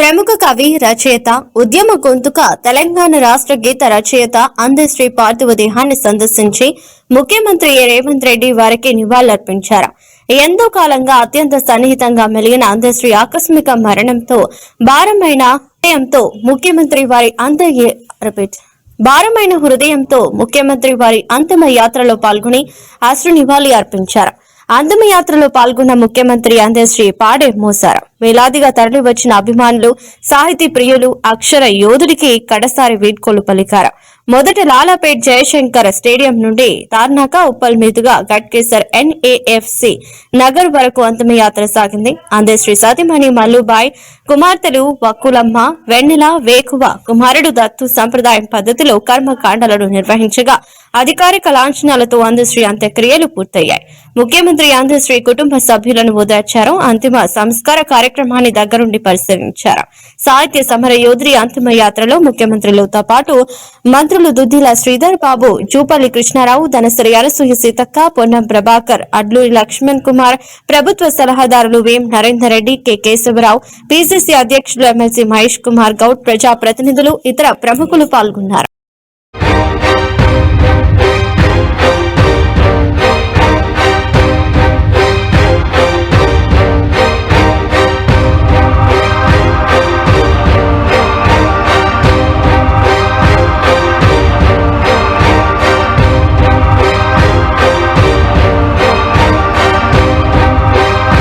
ప్రముఖ కవి రచయిత ఉద్యమ గొంతుక తెలంగాణ రాష్ట్ర గీత రచయిత అందశ్రీ పార్థివ దేహాన్ని సందర్శించి ముఖ్యమంత్రి రేవంత్ రెడ్డి వారికి నివాళులర్పించారు. ఎంతో కాలంగా అత్యంత సన్నిహితంగా మెలిగిన అందశ్రీ ఆకస్మిక మరణంతో భారమైన హృదయంతో ముఖ్యమంత్రి వారి అంత భారమైన హృదయంతో ముఖ్యమంత్రి వారి అంతిమ యాత్రలో పాల్గొని అశ్రు నివాళి అర్పించారు అంతిమ యాత్రలో పాల్గొన్న ముఖ్యమంత్రి అందశ్రీ పాడే మోశారు. వేలాదిగా తరలి వచ్చిన అభిమానులు సాహితీ ప్రియులు అక్షర యోధుడికి కడసారి వీడ్కోలు పలికారు. మొదట లాలాపేట్ జయశంకర్ స్టేడియం నుండి తార్నాక ఉప్పల్ మీదుగా గట్కేసర్ ఎన్ఏఎఫ్సి నగర్ వరకు అంతిమయాత్ర సాగింది. అందశ్రీ సతీమణి మల్లుబాయ్ కుమార్తెలు వక్కులమ్మ వెన్నెల వేకువ కుమారుడు దత్తు సంప్రదాయం పద్ధతిలో కర్మకాండలను నిర్వహించగా అధికారిక లాంఛనాలతో అందశ్రీ అంత్యక్రియలు పూర్తయ్యాయి. ముఖ్యమంత్రి అందశ్రీ కుటుంబ సభ్యులను ఓదార్చారు అంతిమ సంస్కార కార్యక్రమాన్ని దగ్గరుండి పరిశీలించారు. సాహిత్య సమర యోధుడి అంతిమ యాత్రలో ముఖ్యమంత్రులతో పాటు మంత్రులు దుద్దిల శ్రీధర్ బాబు జూపల్లి కృష్ణారావు ధనసరి అరసూయ సీతక్క పొన్నం ప్రభాకర్ అడ్లూరి లక్ష్మణ్ కుమార్ ప్రభుత్వ సలహాదారులు వేం నరేందర్ రెడ్డి కె కేశవరావు పిసిసి అధ్యక్షులు ఎమ్మెల్సీ మహేష్ కుమార్ గౌడ్ ప్రజా ప్రతినిధులు ఇతర ప్రముఖులు పాల్గొన్నారు.